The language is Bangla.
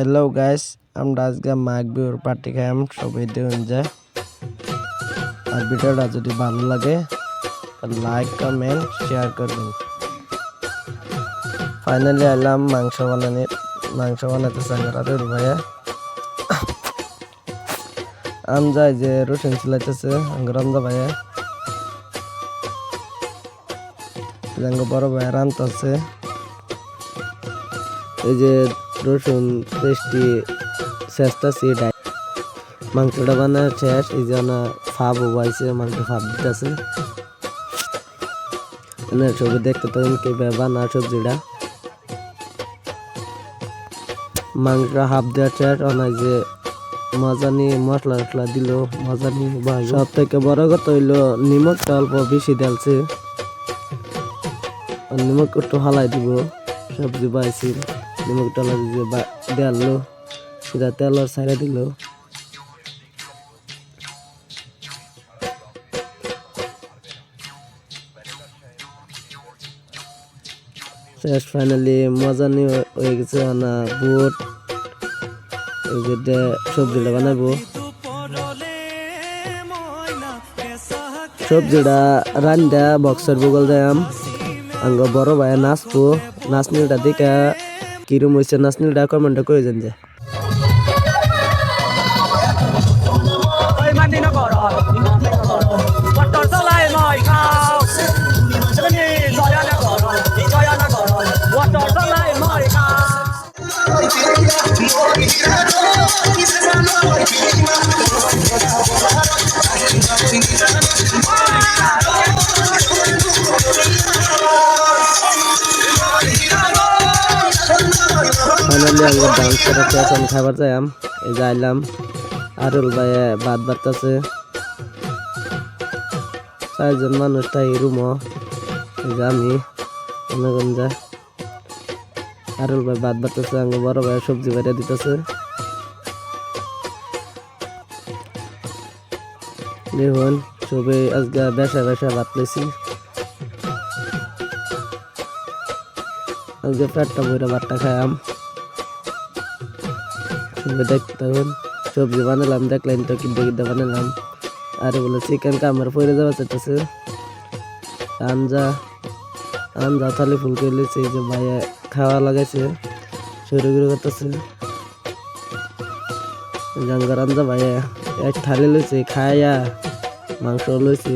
হ্যালো গাইস আমরা আজকে মাঘ বিহুর পার্টি খাইম সবাই দেখুন যায় আর ভিডিওটা যদি ভালো লাগে লাইক কমেন্ট শেয়ার করবেন। ফাইনালি এলাম মাংস বানানি মাংস বানাতে সাঙ্গারাদের ভাইয়া। আমজাই যে রসুন সিলাইতেছে রমজা ভাইয়া। বড় ভাইয়া রান্তাছে। এই যে রসুন পেস্টি সিডাই মাংসটা বানা শেষ এই জন্য ফাপ উবাইছে মাংস ফাপ দিতেছে ছবি দেখতে তো কীভাবে বানা সবজিটা মাংস হাফ দেওয়া শেষ অনেক যে মজা নিয়ে মশলা টসলা দিল মজা নিয়ে সব থেকে বড় কথা হইল নিমকটা অল্প বেশি দিলছে নিমক একটু হালাই দিব সবজি বাইছি নিমক টলা যে দেয়ালো সেটা তেলের সাইডে দিল। শেষ ফাইনালি মজা নিয়ে হয়ে গেছে না বুট। সবজিটা বানাবো সবজিটা রান্দা বক্সের বগল দেয়াম। আঙ্গ বড় ভাই নাচবো। নাচনিটা দেখে কিরম হয়েছে নাচনিটা কমেন্টটা করে যান যে Ôi ফাইনালি আঙ্গ ডান্স করে এখন খাবার যাইম এই যে আইলাম। আরুল ভাই বাদ বাড়তেছে। চারজন মানুষ তাই রুম এই যে আমি অনেকজন যা আরুল ভাই বাদ বাড়তেছে আঙ্গ বড় ভাই সবজি বাইরে দিতেছে। দেখুন সবাই আজকে বেসা বেসা ভাত লইছি আজকে পেটটা বইরা ভাতটা খাইলাম সবাই দেখতে থাকুন। সবজি বানালাম, দেখলেন তো কিনতে কিনতে বানালাম। আর বলে চিকেন কামার পরে যাওয়া চাইতেছে আঞ্জা আঞ্জা থালি ফুল করে লিছে যে ভাইয়া খাওয়া লাগাইছে শুরু করে করতেছে। জাঙ্গার আঞ্জা ভাইয়া, এক থালি লইছে খাইয়া মাংস লইছে।